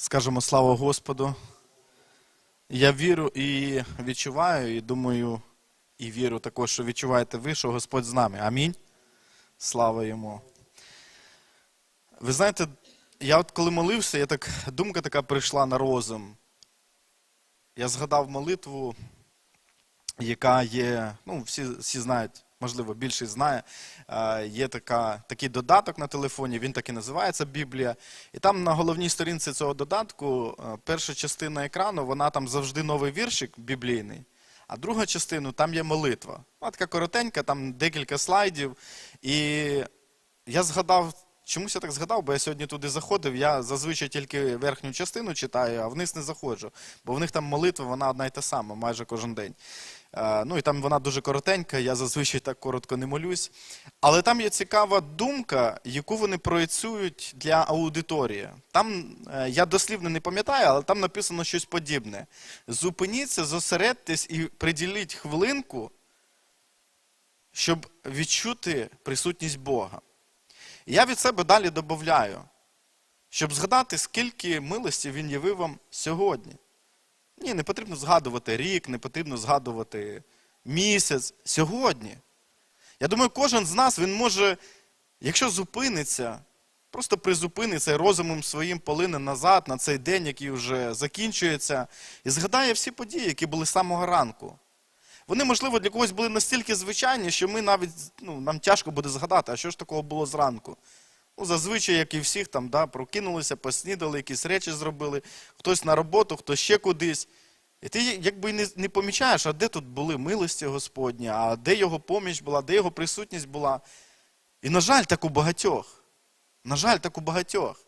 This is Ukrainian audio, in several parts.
Скажемо слава Господу. Я вірю і відчуваю, і думаю, і вірю також, що відчуваєте ви, що Господь з нами. Амінь. Слава йому. Ви знаєте, я от коли молився, я так, думка така прийшла на розум. Я згадав молитву, яка є, ну, всі, всі знають, можливо, більшість знає. е, Є така, такий додаток на телефоні, він так і називається Біблія. І там на головній сторінці цього додатку е, перша частина екрану, вона там завжди новий віршик біблійний. А друга частина там є молитва. Вона така коротенька, там декілька слайдів. І я згадав, чомусь я так згадав, бо я сьогодні туди заходив. Я зазвичай тільки верхню частину читаю, а вниз не заходжу. Бо в них там молитва, вона одна й та сама, майже кожен день. Е, Ну і там вона дуже коротенька, я зазвичай так коротко не молюсь. Але там є цікава думка, яку вони проєцюють для аудиторії. Там е, я дослівно не пам'ятаю, але там написано щось подібне. Зупиніться, зосередьтесь і приділіть хвилинку, щоб відчути присутність Бога. І я від себе далі додаю, щоб згадати, скільки милості він явив вам сьогодні. Ні, не потрібно згадувати рік, не потрібно згадувати місяць. Сьогодні. Я думаю, кожен з нас він може, якщо зупиниться, просто призупиниться розумом своїм полине назад на цей день, який вже закінчується, і згадає всі події, які були з самого ранку. Вони, можливо, для когось були настільки звичайні, що ми навіть ну, нам тяжко буде згадати, а що ж такого було зранку. Ну, зазвичай, як і всіх, там, да, прокинулися, поснідали, якісь речі зробили, хтось на роботу, хтось ще кудись. І ти якби не, не помічаєш, а де тут були милості Господні, а де його поміч була, де його присутність була. І, на жаль, так у багатьох. На жаль, так у багатьох.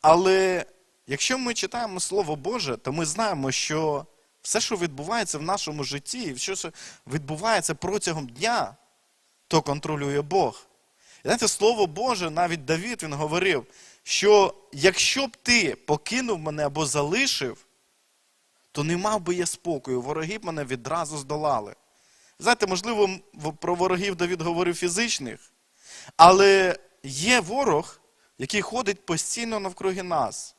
Але якщо ми читаємо Слово Боже, то ми знаємо, що все, що відбувається в нашому житті, і все, що відбувається протягом дня, то контролює Бог. І знаєте, Слово Боже, навіть Давід він говорив, що якщо б ти покинув мене або залишив, то не мав би я спокою, вороги б мене відразу здолали. Знаєте, можливо, про ворогів Давід говорив фізичних, але є ворог, який ходить постійно навкруги нас,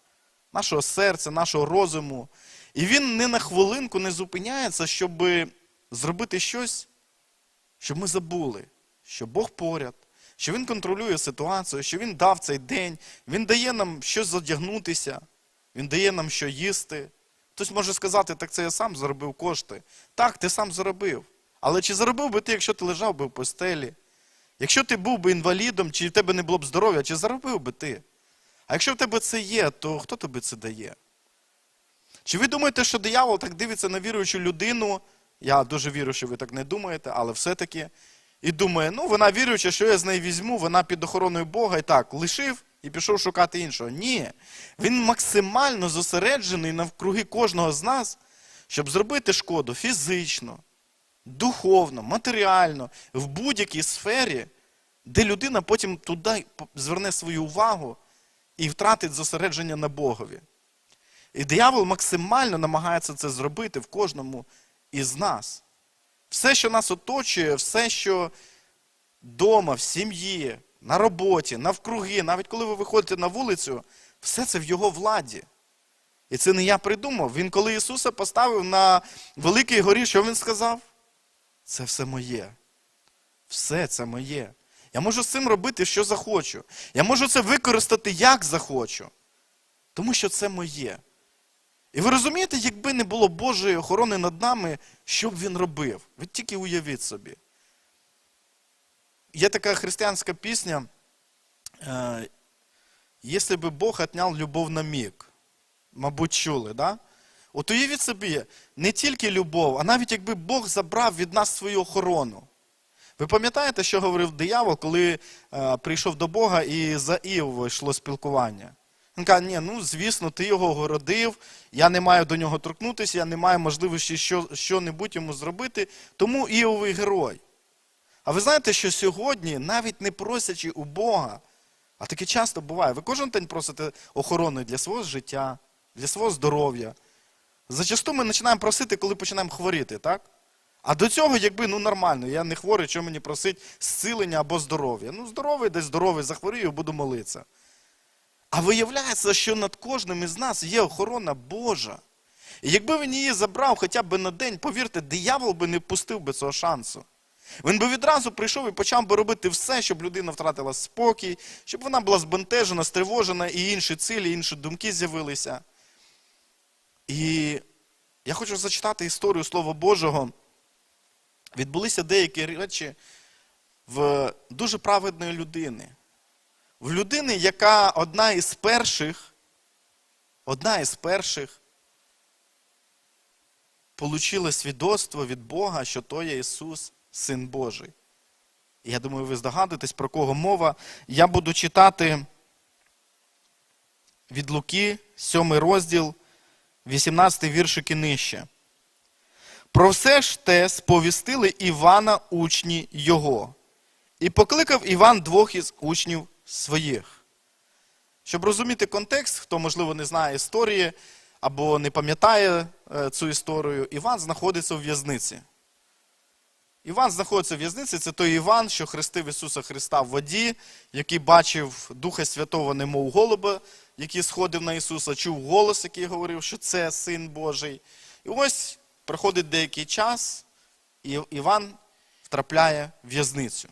нашого серця, нашого розуму. І він не на хвилинку не зупиняється, щоб зробити щось, щоб ми забули, що Бог поряд, що Він контролює ситуацію, що Він дав цей день, Він дає нам щось задягнутися, Він дає нам що їсти. Хтось може сказати, так це я сам заробив кошти. Так, ти сам заробив. Але чи заробив би ти, якщо ти лежав би в постелі? Якщо ти був би інвалідом, чи в тебе не було б здоров'я, чи заробив би ти? А якщо в тебе це є, то хто тобі це дає? Чи ви думаєте, що диявол так дивиться на віруючу людину? Я дуже вірю, що ви так не думаєте, але все-таки. І думає, ну вона віруюча, що я з неї візьму, вона під охороною Бога і так, лишив і пішов шукати іншого. Ні. Він максимально зосереджений навкруги кожного з нас, щоб зробити шкоду фізично, духовно, матеріально, в будь-якій сфері, де людина потім туди зверне свою увагу і втратить зосередження на Богові. І диявол максимально намагається це зробити в кожному із нас. Все, що нас оточує, все, що вдома, в сім'ї, на роботі, навкруги, навіть коли ви виходите на вулицю, все це в його владі. І це не я придумав. Він, коли Ісуса поставив на великій горі, що Він сказав? Це все моє. Все це моє. Я можу з цим робити, що захочу. Я можу це використати, як захочу. Тому що це моє. І ви розумієте, якби не було Божої охорони над нами, що б він робив? Ви тільки уявіть собі. Є така християнська пісня. е, Якщо би Бог отняв любов на миг. Мабуть, чули, да? От уявіть собі, не тільки любов, а навіть якби Бог забрав від нас свою охорону. Ви пам'ятаєте, що говорив диявол, коли е, прийшов до Бога і за Іовою йшло спілкування? Він каже, ні, ну звісно, ти його городив, я не маю до нього торкнутися, я не маю можливості що, що-небудь йому зробити, тому Іовий герой. А ви знаєте, що сьогодні, навіть не просячи у Бога, а таке часто буває, ви кожен день просите охорони для свого життя, для свого здоров'я. Зачасту ми починаємо просити, коли починаємо хворіти, так? А до цього, якби ну нормально, я не хворий, що мені просить зцілення або здоров'я. Ну, здоровий, десь здоровий, захворію, буду молитися. А виявляється, що над кожним із нас є охорона Божа. І якби він її забрав хоча б на день, повірте, диявол би не пустив би цього шансу. Він би відразу прийшов і почав би робити все, щоб людина втратила спокій, щоб вона була збентежена, стривожена, і інші цілі, інші думки з'явилися. І я хочу зачитати історію Слова Божого. Відбулися деякі речі в дуже праведної людини. В людини, яка одна із перших, одна із перших получила свідоцтво від Бога, що то є Ісус, Син Божий. Я думаю, ви здогадуєтесь, про кого мова. Я буду читати від Луки, 7 розділ, 18 віршик і нижче. Про все ж те сповістили Івана учні його. І покликав Іван двох із учнів своїх. Щоб розуміти контекст, хто, можливо, не знає історії або не пам'ятає е, цю історію, Іван знаходиться у в'язниці. Іван знаходиться в в'язниці, це той Іван, що хрестив Ісуса Христа в воді, який бачив Духа Святого, немов голуба, який сходив на Ісуса, чув голос, який говорив, що це Син Божий. І ось проходить деякий час, і Іван втрапляє в в'язницю.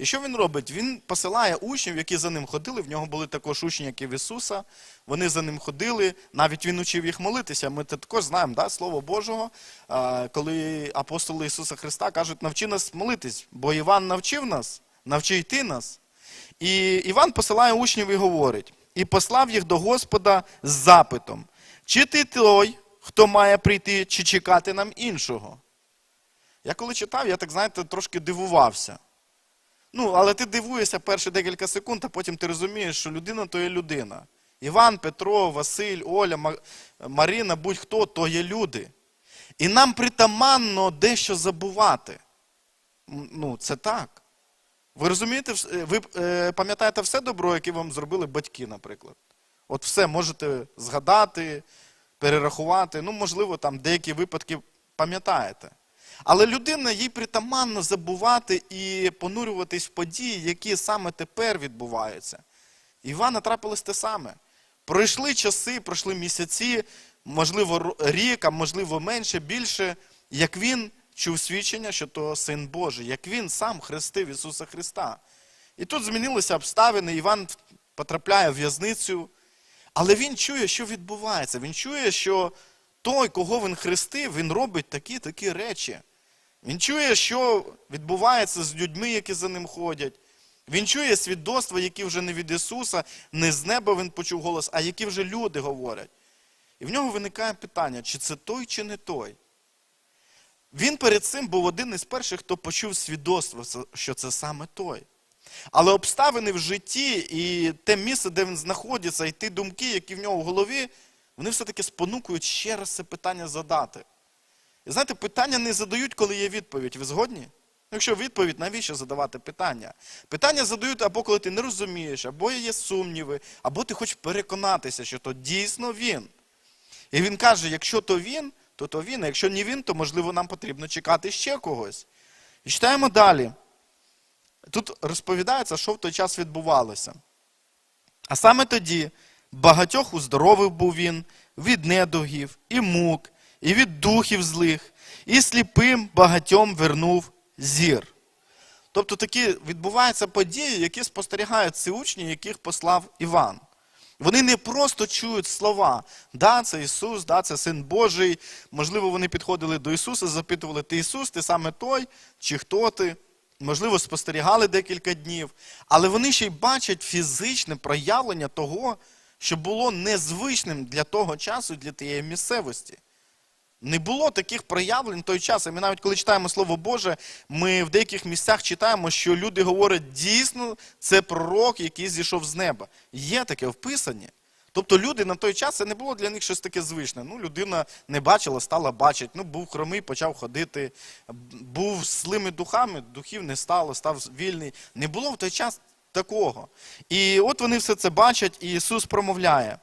І що він робить? Він посилає учнів, які за ним ходили. В нього були також учні, як і в Ісуса. Вони за ним ходили. Навіть він учив їх молитися. Ми також знаємо, да, Слово Божого, коли апостоли Ісуса Христа кажуть, навчи нас молитись, бо Іван навчив нас, навчи йти нас. І Іван посилає учнів і говорить: і послав їх до Господа з запитом: чи ти той, хто має прийти, чи чекати нам іншого? Я коли читав, я так, знаєте, трошки дивувався. Ну, але ти дивуєшся перші декілька секунд, а потім ти розумієш, що людина то є людина. Іван, Петро, Василь, Оля, Марина, будь-хто то є люди. І нам притаманно дещо забувати. Ну, це так. Ви розумієте, ви е, пам'ятаєте все добро, яке вам зробили батьки, наприклад. От все можете згадати, перерахувати. Ну, можливо, там деякі випадки пам'ятаєте. Але людина їй притаманно забувати і понурюватись в події, які саме тепер відбуваються. Івана трапилось те саме. Пройшли часи, пройшли місяці, можливо, рік, а можливо менше, більше, як він чув свідчення, що то син Божий, як він сам хрестив Ісуса Христа. І тут змінилися обставини, Іван потрапляє в в'язницю, але він чує, що відбувається. Він чує, що той, кого він хрестив, він робить такі-такі речі. Він чує, що відбувається з людьми, які за ним ходять. Він чує свідоцтва, які вже не від Ісуса, не з неба він почув голос, а які вже люди говорять. І в нього виникає питання, чи це той, чи не той. Він перед цим був один із перших, хто почув свідоцтво, що це саме той. Але обставини в житті і те місце, де він знаходиться, і ті думки, які в нього в голові, вони все-таки спонукують ще раз це питання задати. І знаєте, питання не задають, коли є відповідь. Ви згодні? Якщо відповідь, навіщо задавати питання? Питання задають або коли ти не розумієш, або є сумніви, або ти хочеш переконатися, що то дійсно він. І він каже: якщо то він, то то він, а якщо не він, то можливо нам потрібно чекати ще когось. І читаємо далі. Тут розповідається, що в той час відбувалося. А саме тоді багатьох уздоровив був він від недугів, і мук, і від духів злих, і сліпим багатьом вернув зір. Тобто такі відбуваються події, які спостерігають ці учні, яких послав Іван. Вони не просто чують слова. Да, це Ісус, да, це Син Божий. Можливо, вони підходили до Ісуса, запитували, ти Ісус, ти саме той, чи хто ти? Можливо, спостерігали декілька днів. Але вони ще й бачать фізичне проявлення того, що було незвичним для того часу, для тієї місцевості. Не було таких проявлень той час. І ми навіть коли читаємо Слово Боже, ми в деяких місцях читаємо, що люди говорять, дійсно, це пророк, який зійшов з неба. Є таке в Писанні. Тобто люди на той час це не було для них щось таке звичне. Ну, людина не бачила, стала бачити. Ну, був хромий, почав ходити, був злими духами, духів не стало, став вільний. Не було в той час такого. І от вони все це бачать, і Ісус промовляє.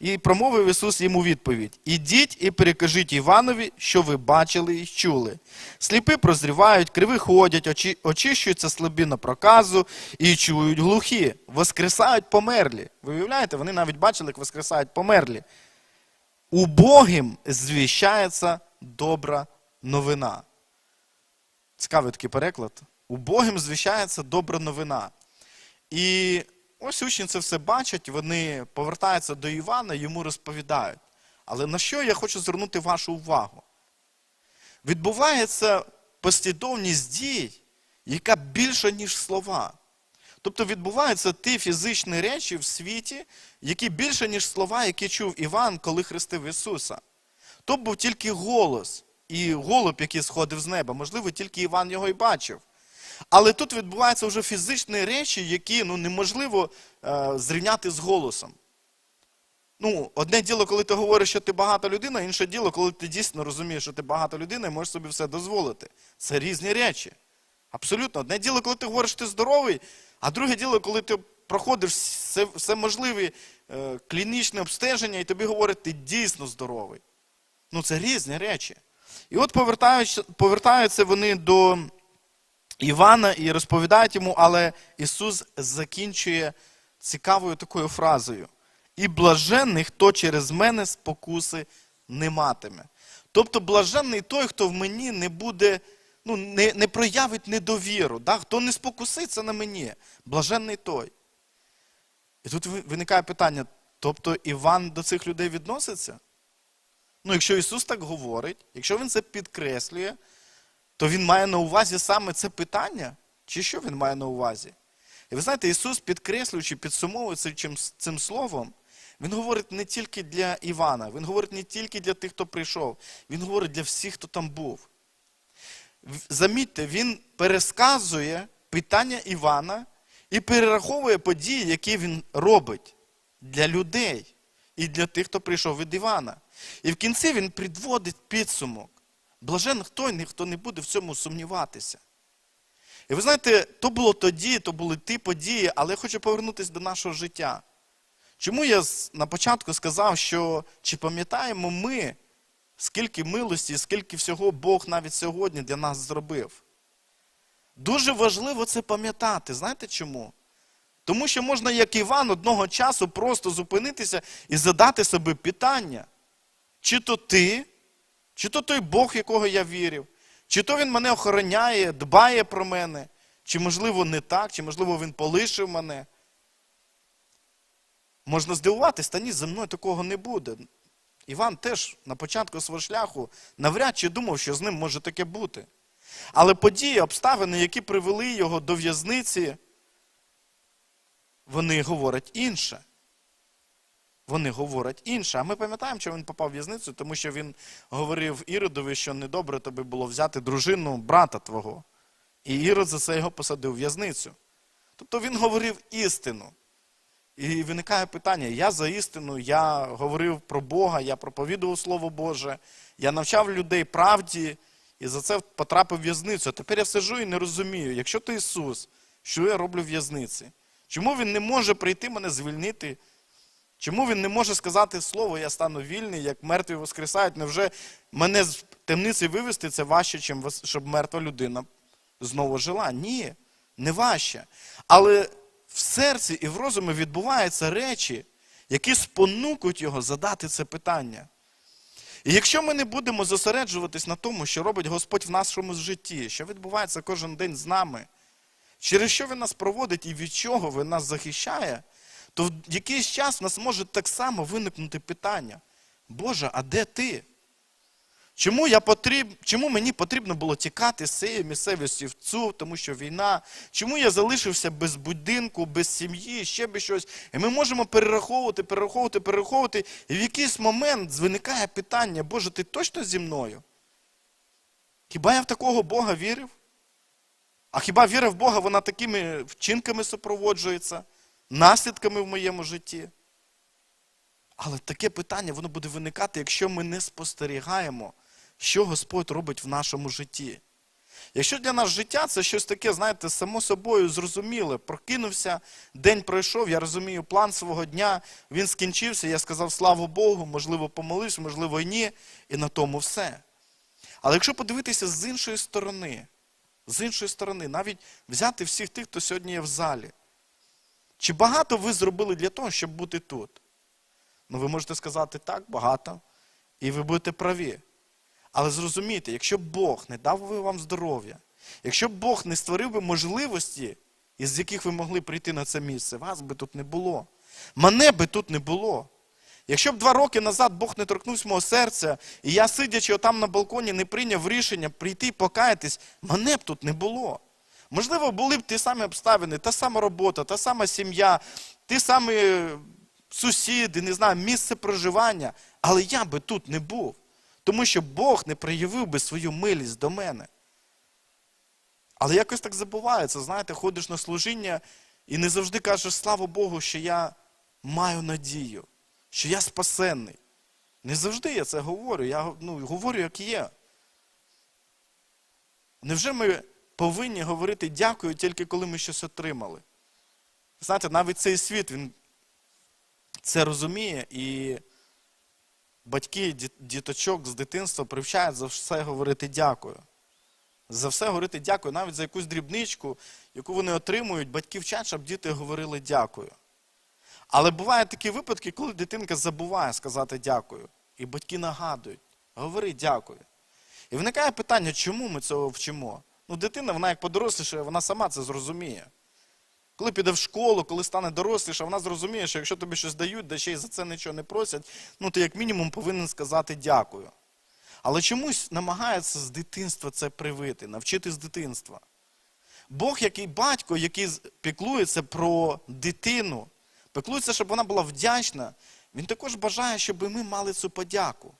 І промовив Ісус йому відповідь: Ідіть і перекажіть Іванові, що ви бачили і чули. Сліпи прозрівають, криви ходять, очі, очищуються слабі на проказу і чують глухі, воскресають померлі. Ви уявляєте, вони навіть бачили, як воскресають померлі. Убогим звіщається добра новина. Цікавий такий переклад. Убогим звіщається добра новина. І ось учні це все бачать, вони повертаються до Івана, йому розповідають. Але на що я хочу звернути вашу увагу? Відбувається послідовність дій, яка більша, ніж слова. Тобто відбуваються ті фізичні речі в світі, які більше, ніж слова, які чув Іван, коли хрестив Ісуса. То був тільки голос і голуб, який сходив з неба. Можливо, тільки Іван його і бачив. Але тут відбуваються вже фізичні речі, які ну, неможливо е, зрівняти з голосом. Ну, одне діло, коли ти говориш, що ти багата людина, інше діло, коли ти дійсно розумієш, що ти багата людина і можеш собі все дозволити. Це різні речі. Абсолютно. Одне діло, коли ти говориш, що ти здоровий, а друге діло, коли ти проходиш все, все можливі е, клінічне обстеження, і тобі говорять, ти дійсно здоровий. Ну, це різні речі. І от повертаються, вони до Івана і розповідають йому, але Ісус закінчує цікавою такою фразою. І блаженний, хто через мене спокуси не матиме. Тобто блаженний той, хто в мені не буде, ну, не, не проявить недовіру, да? хто не спокуситься на мені. Блаженний той. І тут виникає питання: тобто Іван до цих людей відноситься? Ну, якщо Ісус так говорить, якщо Він це підкреслює, то Він має на увазі саме це питання? Чи що Він має на увазі? І ви знаєте, Ісус, підкреслюючи, підсумовуючи цим, цим словом, Він говорить не тільки для Івана, Він говорить не тільки для тих, хто прийшов, Він говорить для всіх, хто там був. Замітьте, він пересказує питання Івана і перераховує події, які він робить для людей і для тих, хто прийшов від Івана. І в кінці він підводить підсумок. Блажен той, хто не буде в цьому сумніватися. І ви знаєте, то було тоді, то були ті події, але я хочу повернутися до нашого життя. Чому я на початку сказав, що чи пам'ятаємо ми, скільки милості, скільки всього Бог навіть сьогодні для нас зробив? Дуже важливо це пам'ятати. Знаєте чому? Тому що можна, як Іван, одного часу просто зупинитися і задати собі питання. Чи то ти, чи то той Бог, якого я вірив, чи то він мене охороняє, дбає про мене, чи, можливо, не так, чи, можливо, він полишив мене. Можна здивуватись, та ні, за мною такого не буде. Іван теж на початку свого шляху навряд чи думав, що з ним може таке бути. Але події, обставини, які привели його до в'язниці, вони говорять інше. Вони говорять інше. А ми пам'ятаємо, що він попав в в'язницю, тому що він говорив Іродові, що недобре тобі було взяти дружину брата твого. І Ірод за це його посадив в в'язницю. Тобто він говорив істину. І виникає питання: я за істину, я говорив про Бога, я проповідував Слово Боже, я навчав людей правді і за це потрапив в в'язницю. Тепер я сиджу і не розумію, якщо то Ісус, що я роблю в в'язниці? Чому Він не може прийти мене звільнити? Чому він не може сказати слово, я стану вільний, як мертві воскресають? Невже мене з темниці вивести це важче, вос- щоб мертва людина знову жила? Ні, не важче. Але в серці і в розумі відбуваються речі, які спонукують його задати це питання. І якщо ми не будемо зосереджуватись на тому, що робить Господь в нашому житті, що відбувається кожен день з нами, через що він нас проводить і від чого він нас захищає, то в якийсь час в нас може так само виникнути питання: Боже, а де ти? Чому, я потріб... Чому мені потрібно було тікати з цієї місцевості в цю, тому що війна? Чому я залишився без будинку, без сім'ї, ще без щось? І ми можемо перераховувати, перераховувати, перераховувати. І в якийсь момент виникає питання: Боже, ти точно зі мною? Хіба я в такого Бога вірив? А хіба віра в Бога, вона такими вчинками супроводжується, наслідками в моєму житті? Але таке питання воно буде виникати, якщо ми не спостерігаємо, що Господь робить в нашому житті. Якщо для нас життя це щось таке, знаєте, само собою зрозуміле, прокинувся, день пройшов, я розумію план свого дня, він скінчився, я сказав слава Богу, можливо, помолився, можливо, і ні, і на тому все. Але якщо подивитися з іншої сторони, з іншої сторони, навіть взяти всіх тих, хто сьогодні є в залі, чи багато ви зробили для того, щоб бути тут? Ну, ви можете сказати так, багато, і ви будете праві. Але зрозумійте, якщо Бог не дав би вам здоров'я, якщо Бог не створив би можливості, із яких ви могли прийти на це місце, вас би тут не було. Мене би тут не було. Якщо б два роки назад Бог не торкнувся мого серця, і я, сидячи отам на балконі, не прийняв рішення прийти і покаятись, мене б тут не було. Можливо, були б ті самі обставини, та сама робота, та сама сім'я, ті самі сусіди, не знаю, місце проживання, але я би тут не був. Тому що Бог не проявив би свою милість до мене. Але якось так забувається, знаєте, ходиш на служіння і не завжди кажеш, слава Богу, що я маю надію, що я спасенний. Не завжди я це говорю, я ну, говорю, як є. Невже ми повинні говорити дякую тільки коли ми щось отримали? Знаєте, навіть цей світ, він це розуміє, і батьки діточок з дитинства привчають за все говорити дякую. За все говорити дякую, навіть за якусь дрібничку, яку вони отримують, батьки вчать, щоб діти говорили дякую. Але бувають такі випадки, коли дитинка забуває сказати дякую. І батьки нагадують, говори дякую. І виникає питання, чому ми цього вчимо? Ну, дитина, вона як подоросліша, вона сама це зрозуміє. Коли піде в школу, коли стане доросліша, вона зрозуміє, що якщо тобі щось дають, да ще й за це нічого не просять, ну ти як мінімум повинен сказати дякую. Але чомусь намагається з дитинства це привити, навчити з дитинства. Бог, який батько, який піклується про дитину, піклується, щоб вона була вдячна, він також бажає, щоб ми мали цю подяку.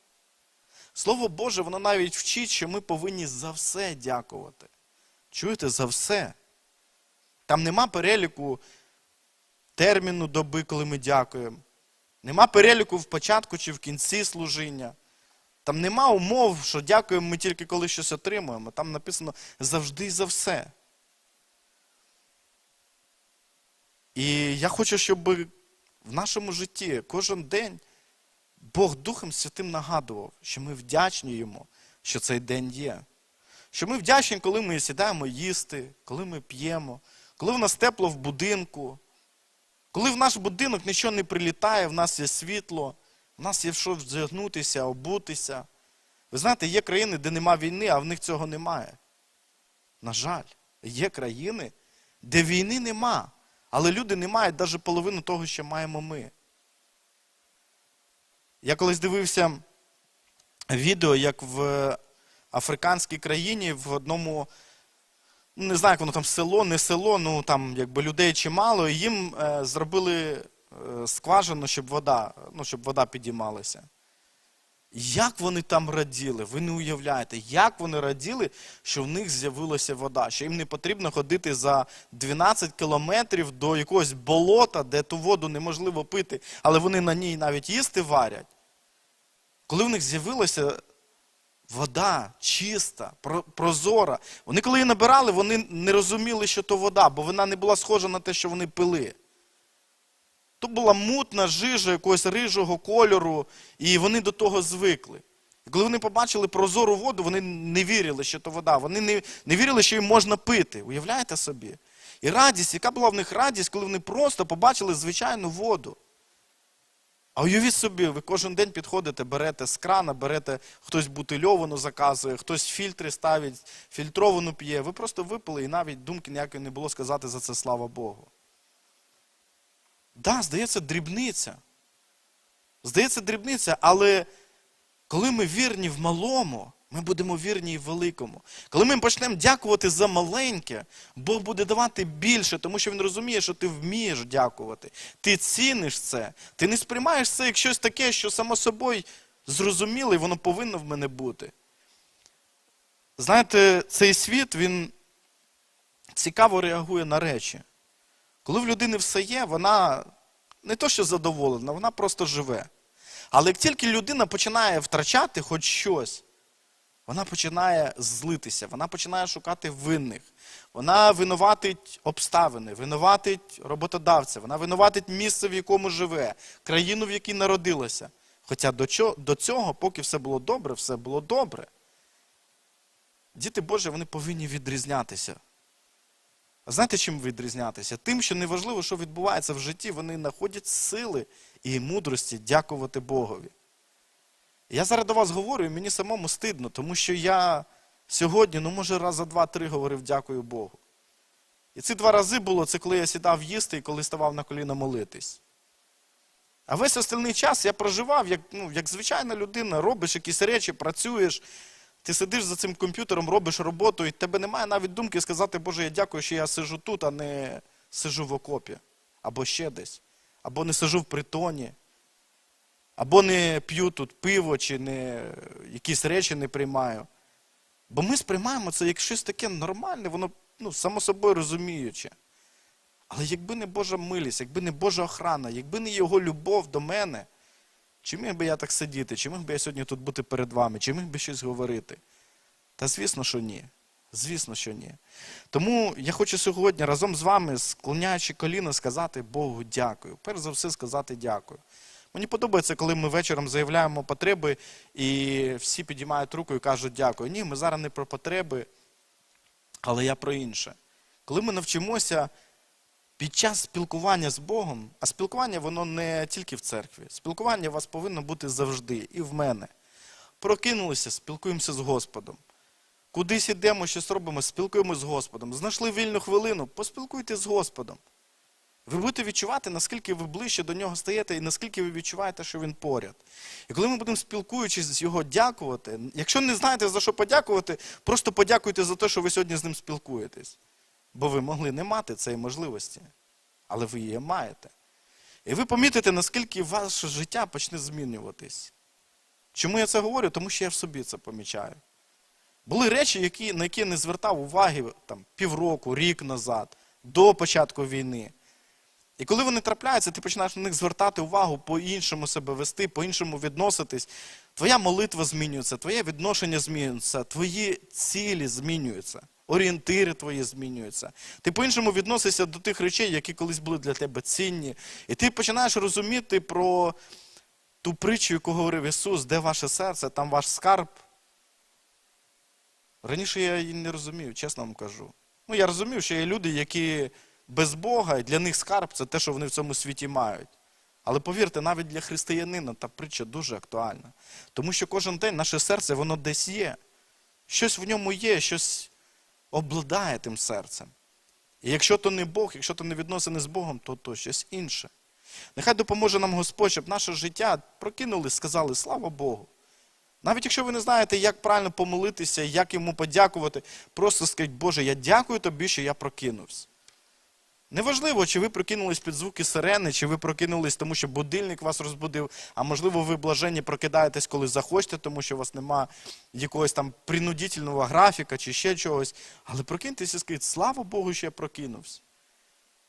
Слово Боже, воно навіть вчить, що ми повинні за все дякувати. Чуєте, за все. Там нема переліку терміну доби, коли ми дякуємо. Нема переліку в початку чи в кінці служіння. Там нема умов, що дякуємо ми тільки коли щось отримуємо. Там написано завжди і за все. І я хочу, щоб в нашому житті кожен день Бог Духом Святим нагадував, що ми вдячні йому, що цей день є. Що ми вдячні, коли ми сідаємо їсти, коли ми п'ємо, коли в нас тепло в будинку, коли в наш будинок нічого не прилітає, в нас є світло, в нас є що вдягнутися, обутися. Ви знаєте, є країни, де нема війни, а в них цього немає. На жаль, є країни, де війни нема, але люди не мають навіть половину того, що маємо ми. Я колись дивився відео, як в африканській країні в одному, не знаю, як воно там село, не село, ну там якби людей чимало, і їм е, зробили е, скважину, щоб вода, ну, щоб вода підіймалася. Як вони там раділи, ви не уявляєте, як вони раділи, що в них з'явилася вода, що їм не потрібно ходити за 12 кілометрів до якогось болота, де ту воду неможливо пити, але вони на ній навіть їсти варять. Коли в них з'явилася вода чиста, прозора, вони коли її набирали, вони не розуміли, що то вода, бо вона не була схожа на те, що вони пили. То була мутна жижа якогось рижого кольору, і вони до того звикли. І коли вони побачили прозору воду, вони не вірили, що то вода. Вони не, не вірили, що її можна пити. Уявляєте собі? І радість, яка була в них радість, коли вони просто побачили звичайну воду. А уявіть собі, ви кожен день підходите, берете з крана, берете, хтось бутильовану заказує, хтось фільтри ставить, фільтровану п'є. Ви просто випили і навіть думки ніякої не було сказати за це слава Богу. Да, здається, дрібниця. Здається, дрібниця, але коли ми вірні в малому, ми будемо вірні і великому. Коли ми почнемо дякувати за маленьке, Бог буде давати більше, тому що Він розуміє, що ти вмієш дякувати. Ти ціниш це. Ти не сприймаєш це як щось таке, що само собою зрозуміло, і воно повинно в мене бути. Знаєте, цей світ, він цікаво реагує на речі. Коли в людини все є, вона не то, що задоволена, вона просто живе. Але як тільки людина починає втрачати хоч щось, вона починає злитися, вона починає шукати винних. Вона винуватить обставини, винуватить роботодавця, вона винуватить місце, в якому живе, країну, в якій народилася. Хоча до цього, поки все було добре, все було добре. Діти Божі, вони повинні відрізнятися. А знаєте, чим відрізнятися? Тим, що неважливо, що відбувається в житті, вони знаходять сили і мудрості дякувати Богові. Я зараз до вас говорю, і мені самому стидно, тому що я сьогодні, ну може, раз за два-три говорив дякую Богу. І ці два рази було це коли я сідав їсти і коли ставав на коліна молитись. А весь остальний час я проживав як, ну, як звичайна людина, робиш якісь речі, працюєш, ти сидиш за цим комп'ютером, робиш роботу, і тебе немає навіть думки сказати, Боже, я дякую, що я сижу тут, а не сижу в окопі, або ще десь, або не сижу в притоні, або не п'ю тут пиво, чи не якісь речі не приймаю. Бо ми сприймаємо це як щось таке нормальне, воно ну, само собою розуміюче. Але якби не Божа милість, якби не Божа охрана, якби не Його любов до мене, чи міг би я так сидіти, чи міг би я сьогодні тут бути перед вами, чи міг би щось говорити? Та звісно, що ні. Звісно, що ні. Тому я хочу сьогодні разом з вами, склоняючи коліно, сказати Богу дякую. Перш за все сказати дякую. Мені подобається, коли ми вечором заявляємо потреби, і всі підіймають руку і кажуть дякую. Ні, ми зараз не про потреби, але я про інше. Коли ми навчимося під час спілкування з Богом, а спілкування воно не тільки в церкві. Спілкування у вас повинно бути завжди, і в мене. Прокинулися, спілкуємося з Господом. Кудись ідемо, щось робимо, спілкуємося з Господом. Знайшли вільну хвилину, поспілкуйтесь з Господом. Ви будете відчувати, наскільки ви ближче до нього стаєте і наскільки ви відчуваєте, що він поряд. І коли ми будемо спілкуючись з його дякувати, якщо не знаєте за що подякувати, просто подякуйте за те, що ви сьогодні з ним спілкуєтесь. Бо ви могли не мати цієї можливості, але ви її маєте. І ви помітите, наскільки ваше життя почне змінюватись. Чому я це говорю? Тому що я в собі це помічаю. Були речі, які, на які я не звертав уваги там, півроку, рік назад, до початку війни. І коли вони трапляються, ти починаєш на них звертати увагу, по-іншому себе вести, по-іншому відноситись. Твоя молитва змінюється, твоє відношення змінюється, твої цілі змінюються, орієнтири твої змінюються. Ти по-іншому відносишся до тих речей, які колись були для тебе цінні. І ти починаєш розуміти про ту притчу, яку говорив Ісус, де ваше серце, там ваш скарб. Раніше я її не розумів, чесно вам кажу. Ну, я розумів, що є люди, які без Бога, і для них скарб це те, що вони в цьому світі мають. Але повірте, навіть для християнина та притча дуже актуальна. Тому що кожен день наше серце, воно десь є. Щось в ньому є, щось обладає тим серцем. І якщо то не Бог, якщо то не відносини з Богом, то то щось інше. Нехай допоможе нам Господь, щоб наше життя прокинули, сказали слава Богу. Навіть якщо ви не знаєте, як правильно помолитися, як йому подякувати, просто скажіть, Боже, я дякую тобі, що я прокинувся. Неважливо, чи ви прокинулись під звуки сирени, чи ви прокинулись, тому що будильник вас розбудив, а можливо, ви блаженні прокидаєтесь, коли захочете, тому що у вас нема якогось там принудительного графіка чи ще чогось. Але прокиньтеся і скажіть, слава Богу, що я прокинувся.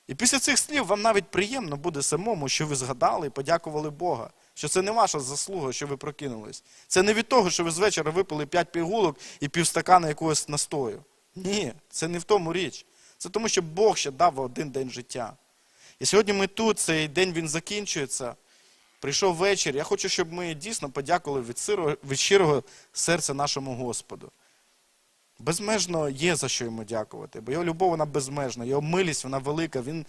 І після цих слів вам навіть приємно буде самому, що ви згадали і подякували Бога. Що це не ваша заслуга, що ви прокинулись. Це не від того, що ви з вечора випили п'ять пігулок і півстакана якогось настою. Ні, це не в тому річ. Це тому, що Бог ще дав один день життя. І сьогодні ми тут, цей день він закінчується. Прийшов вечір. Я хочу, щоб ми дійсно подякували від, сиро, від щирого серця нашому Господу. Безмежно є за що йому дякувати, бо його любов вона безмежна, його милість вона велика. Він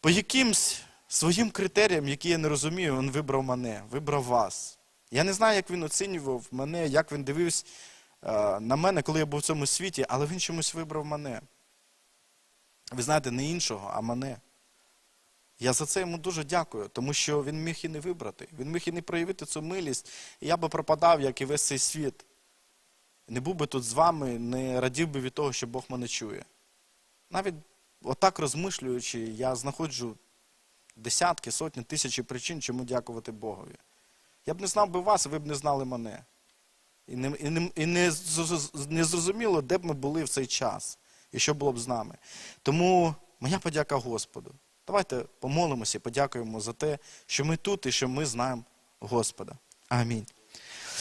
по якимсь своїм критеріям, які я не розумію, він вибрав мене, вибрав вас. Я не знаю, як він оцінював мене, як він дивився е, на мене, коли я був в цьому світі, але він чомусь вибрав мене. Ви знаєте, не іншого, а мене. Я за це йому дуже дякую, тому що він міг і не вибрати. Він міг і не проявити цю милість. І я би пропадав, як і весь цей світ. Не був би тут з вами, не радів би від того, що Бог мене чує. Навіть отак розмишлюючи, я знаходжу десятки, сотні, тисячі причин, чому дякувати Богові. Я б не знав би вас, ви б не знали мене. І не, і не, і не, не зрозуміло, де б ми були в цей час, і що було б з нами. Тому моя подяка Господу. Давайте помолимося і подякуємо за те, що ми тут і що ми знаємо Господа. Амінь.